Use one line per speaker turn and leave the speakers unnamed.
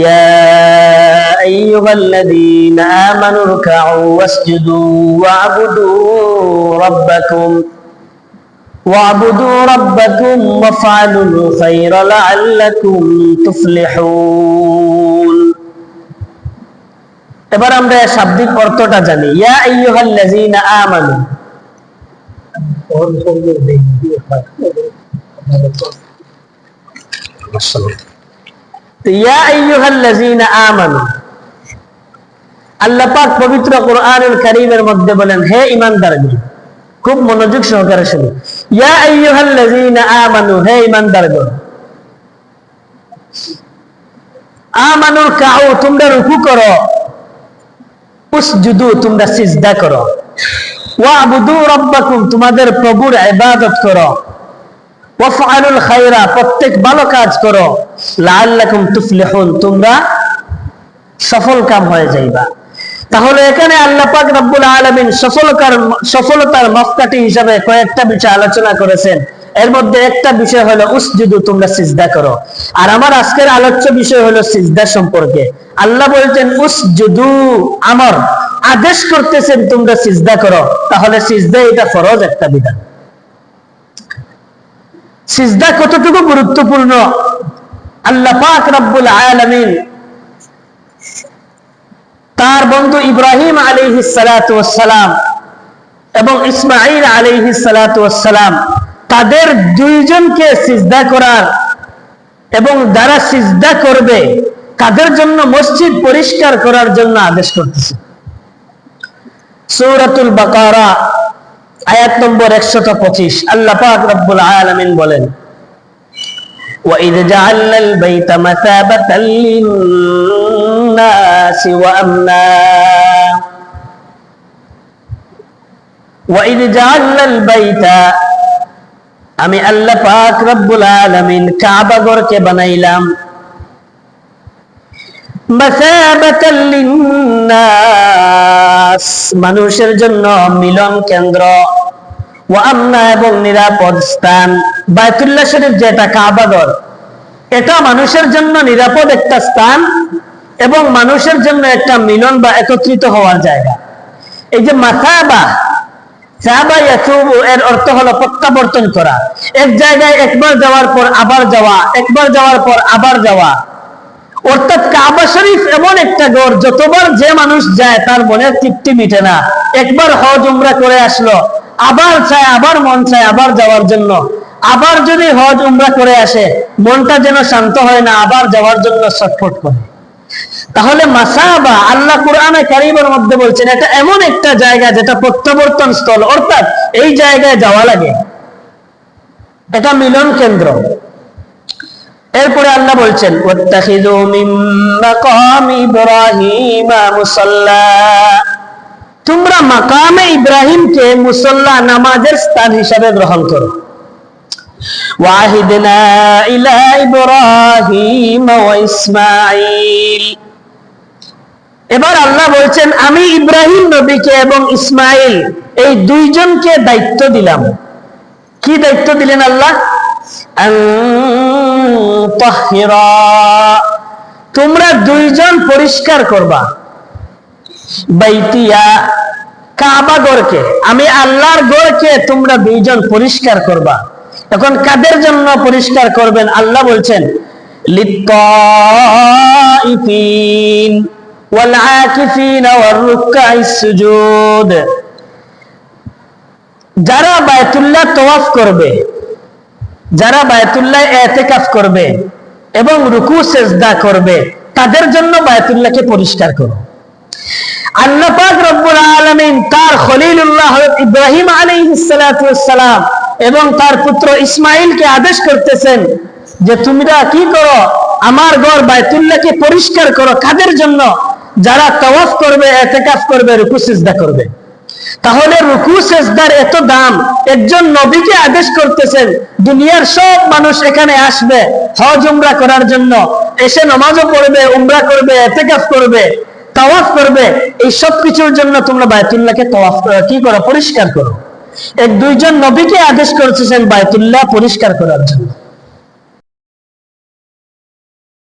يا أيها الذين آمنوا اركعوا واسجدوا واعبدوا ربكم واعبدوا ربكم وافعلوا الخير لعلكم تفلحون এবার আমরা শাব্দিক অর্থটা জানি ইয়া আইয়ুহাল্লাযীনা আমানু তো ইয়া আইয়ুহাল্লাযীনা আমানু আল্লাহ পাক পবিত্র কোরআনুল কারীমের মধ্যে বলেন, হে ঈমানদারগণ খুব মনোযোগ সহকারে শুনো। আমানু, হে ঈমানদারগণ আমানু কাউ, তোমরা রুকু করো। তোমরা সিজদা করো। ওয়াবুদু রাব্বাকুম, তোমাদের প্রভুর ইবাদত করো। ওয়াফআলুল খায়রা, প্রত্যেক ভালো কাজ করো। লাআল্লাকুম তুফলিহুন, তোমরা সফল কাম হয়ে যাইবা। তাহলে এখানে আল্লাহ পাক রব্বুল আলামিন সফলতার সফলতার মাপকাঠি হিসাবে কয়েকটা বিষয় আলোচনা করেছেন। এর মধ্যে একটা বিষয় হলো, উসজুদু, তোমরা সিজদা করো। আর আমার আজকের আলোচ্য বিষয় হলো সিজদা সম্পর্কে। আল্লাহ বলছেন, উসজুদু, আমার আদেশ করতেছেন তোমরা সিজদা করো। তাহলে সিজদা এটা ফরজ একটা বিধান। সিজদা কতটুকু গুরুত্বপূর্ণ? আল্লাহ পাক রব্বুল আলামিন তার বন্ধু ইব্রাহিম আলাইহিস সালাতু ওয়াসসালাম এবং ইসমাঈল আলাইহিস সালাতু ওয়াসসালাম তাদের দুইজনকে সিজদা করার এবং যারা সিজদা করবে, তাদের জন্য মসজিদ পরিষ্কার করার জন্য আদেশ করতেছে। সূরাতুল বাকারা আয়াত নম্বর 125 আল্লাহ পাক রব্বুল আলামিন বলেন وإذ جعلنا البيت مثابة للناس وأمنا وإذ جعلنا البيت আমি আল্লাহ পাক রব্বুল আলামিন কাবা ঘরকে বানাইলাম মাসাবাতাল লিন্নাস মানুষের জন্য মিলন কেন্দ্র। ও এবং নিরাপদ স্থান। বায়তুল্লাহ শরীফ যেটা কাবা ঘর, এটা মানুষের জন্য নিরাপদ একটা স্থান এবং মানুষের জন্য একটা মিলন বা একত্রিত হওয়ার জায়গা। এই যে ইয়াতুবু, এর অর্থ হলো প্রত্যাবর্তন করা। এক জায়গায় একবার যাওয়ার পর আবার যাওয়া, একবার যাওয়ার পর আবার যাওয়া। অর্থাৎ কাবা শরীফ এমন একটা ঘর, যতবার যে মানুষ যায় তার মনে তৃপ্তি মিটে না। একবার হজ উমরা করে আসলো, আবার চায়, আবার মন চায়, আবার যাওয়ার জন্য। আবার যদি হজ উমরা করে আসে, মনটা যেন শান্ত হয় না, আবার যাওয়ার জন্য ছটফট করে। তাহলে মাসাবা আল্লাহ কোরআনে কারিমের মধ্যে বলছেন, এটা এমন একটা জায়গা যেটা প্রত্যাবর্তন স্থল। অর্থাৎ এই জায়গায় যাওয়া লাগে। এটা মিলন কেন্দ্র। এরপরে আল্লাহ বলছেন তোমরা মাকামে ইব্রাহিমকে মুসল্লা নামাজের স্থান হিসাবে গ্রহণ করো। ওয়াহিদনা এবার আল্লাহ বলছেন, আমি ইব্রাহিম নবীকে এবং ইসমাইল এই দুইজনকে দায়িত্ব দিলাম। কি দায়িত্ব দিলেন আল্লাহ? তোমরা দুইজন পরিষ্কার করবা। বাইতিয়া কাবা গড়কে। আমি আল্লাহর গড়কে তোমরা দুইজন পরিষ্কার করবা। এখন কাদের জন্য পরিষ্কার করবেন? আল্লাহ বলছেন যারা বায়তুল্লাহ তওয়াফ করবে যারা বায়তুল্লাহ এতেকাফ করবে এবং রুকু, সেজদা করবে, তাদের জন্য বায়তুল্লাহকে পরিষ্কার করো। আল্লাহ পাক রব্বুল আলামিন তার খলিলুল্লাহ ইব্রাহিম আলাইহিস সালাতু সালাম এবং তার পুত্র ইসমাইলকে আদেশ করতেছেন যে, তোমরা কি করো? আমার ঘর বায়তুল্লাহকে পরিষ্কার করো। কাদের জন্য? যারা তাওয়াফ করবে, এতেকাফ করবে, রুকু, সিজদা করবে। তাহলে রুকু, সেজদার এত দাম, একজন নবীকে আদেশ করতেছেন, দুনিয়ার সব মানুষ এখানে আসবে, হজ উমরা করার জন্য। এসে নামাজও পড়বে, উমরা করবে, এতেকাফ করবে, তাওয়াফ করবে। এই সব কিছুর জন্য তোমরা বায়তুল্লাহকে তাওয়াফ কি করো? পরিষ্কার করো। এক দুইজন নবীকে আদেশ করতেছেন বায়তুল্লাহ পরিষ্কার করার জন্য।